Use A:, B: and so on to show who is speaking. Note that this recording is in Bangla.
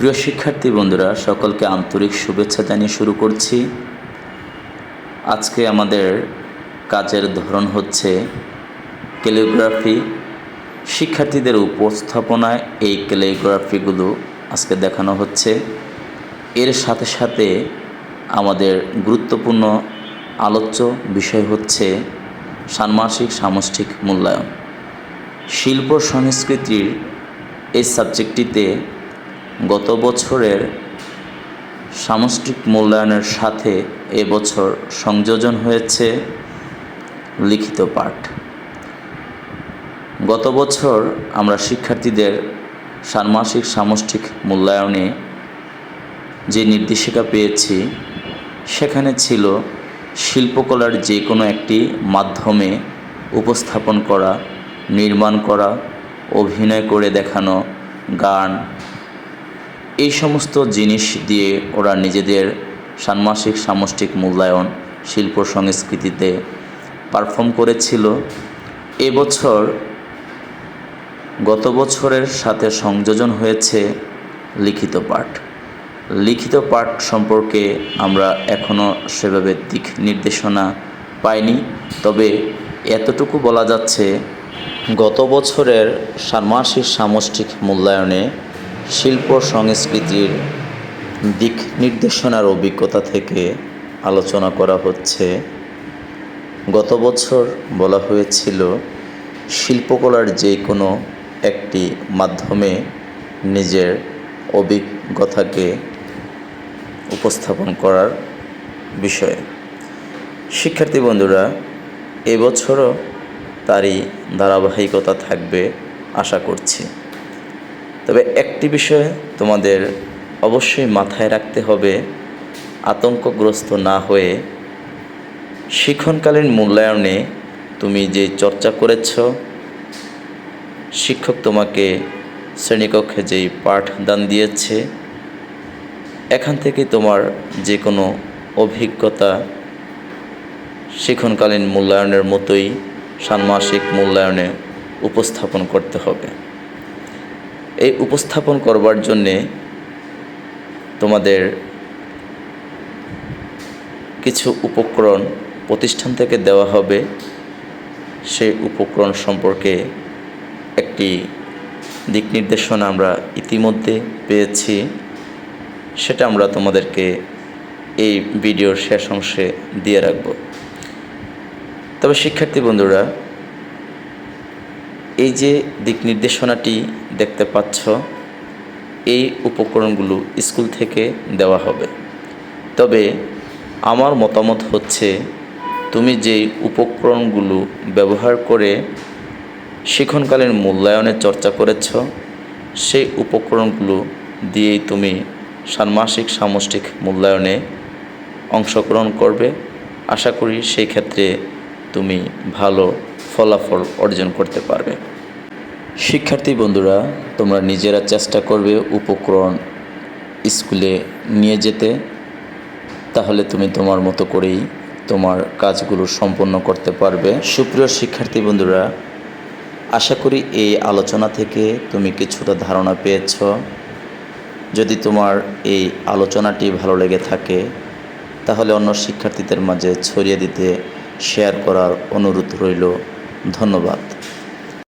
A: প্রিয় শিক্ষার্থী বন্ধুরা, সকলকে আন্তরিক শুভেচ্ছা জানিয়ে শুরু করছি। আজকে আমাদের কাজের ধরন হচ্ছে ক্যালিগ্রাফি। শিক্ষার্থীদের উপস্থাপনায় এই ক্যালিগ্রাফিগুলো আজকে দেখানো হচ্ছে। এর সাথে সাথে আমাদের গুরুত্বপূর্ণ আলোচ্য বিষয় হচ্ছে ষান্মাসিক সামষ্টিক মূল্যায়ন। শিল্প সংস্কৃতির এই সাবজেক্টটিতে গত বছরের সামষ্টিক মূল্যায়নের সাথে এবছর সংযোজন হয়েছে লিখিত পাঠ। গত বছর আমরা শিক্ষার্থীদের ষান্মাসিক সামষ্টিক মূল্যায়নে যে নির্দেশিকা পেয়েছি, সেখানে ছিল শিল্পকলার যে কোনো একটি মাধ্যমে উপস্থাপন করা, নির্মাণ করা, অভিনয় করে দেখানো, গান এই সমস্ত জিনিস দিয়ে ওরা নিজেদের ষান্মাসিক সামষ্টিক মূল্যায়ন, শিল্প সংস্কৃতিতে পারফর্ম করেছিল। এবছর গত বছরের সাথে সংযোজন হয়েছে লিখিত পাঠ। লিখিত পাঠ সম্পর্কে আমরা এখনও সেভাবে দিক নির্দেশনা পাইনি, তবে এতটুকু বলা যাচ্ছে গত বছরের ষান্মাসিক সামষ্টিক মূল্যায়নে শিল্প সংস্কৃতির দিক নির্দেশনার অভিজ্ঞতা থেকে আলোচনা করা হচ্ছে। গত বছর বলা হয়েছিল, শিল্পকলার যে কোনো একটি মাধ্যমে নিজের অভিজ্ঞতাকে উপস্থাপন করার বিষয়ে। শিক্ষার্থী বন্ধুরা, এবছরও তারই ধারাবাহিকতা থাকবে, আশা করছি। তবে একটি বিষয় তোমাদের অবশ্যই মাথায় রাখতে হবে, আতঙ্কগ্রস্ত না হয়ে শিক্ষণকালীন মূল্যায়নে তুমি যে চর্চা করেছ, শিক্ষক তোমাকে শ্রেণীকক্ষে যেই পাঠদান দিয়েছে, এখান থেকে তোমার যে কোনো অভিজ্ঞতা শিক্ষণকালীন মূল্যায়নের মতোই ষান্মাসিক মূল্যায়নে উপস্থাপন করতে হবে। এই উপস্থাপন করবার জন্যে তোমাদের কিছু উপকরণ প্রতিষ্ঠান থেকে দেওয়া হবে। সেই উপকরণ সম্পর্কে একটি দিক নির্দেশনা আমরা ইতিমধ্যে পেয়েছি। সেটা আমরা তোমাদেরকে এই ভিডিওর শেষ অংশে দিয়ে রাখব। তবে শিক্ষার্থী বন্ধুরা এই যে দিক নির্দেশনাটি দেখতে পাচ্ছ, এই উপকরণগুলো স্কুল থেকে দেওয়া হবে। তবে আমার মতামত হচ্ছে, তুমি যেই উপকরণগুলো ব্যবহার করে শিক্ষণকালীন মূল্যায়নের চর্চা করেছ, সেই উপকরণগুলো দিয়েই তুমি ষান্মাসিক সামষ্টিক মূল্যায়নে অংশগ্রহণ করবে। আশা করি সেই ক্ষেত্রে তুমি ভালো ফলাফল অর্জন করতে পারবে। শিক্ষার্থী বন্ধুরা, তোমরা নিজেরা চেষ্টা করবে উপকরণ স্কুলে নিয়ে যেতে। তাহলে তুমি তোমার মতো করেই তোমার কাজগুলো সম্পন্ন করতে পারবে। সুপ্রিয় শিক্ষার্থী বন্ধুরা, আশা করি এই আলোচনা থেকে তুমি কিছুটা ধারণা পেয়েছ। যদি তোমার এই আলোচনাটি ভালো লেগে থাকে, তাহলে অন্য শিক্ষার্থীদের মাঝে ছড়িয়ে দিতে শেয়ার করার অনুরোধ রইল। ধন্যবাদ।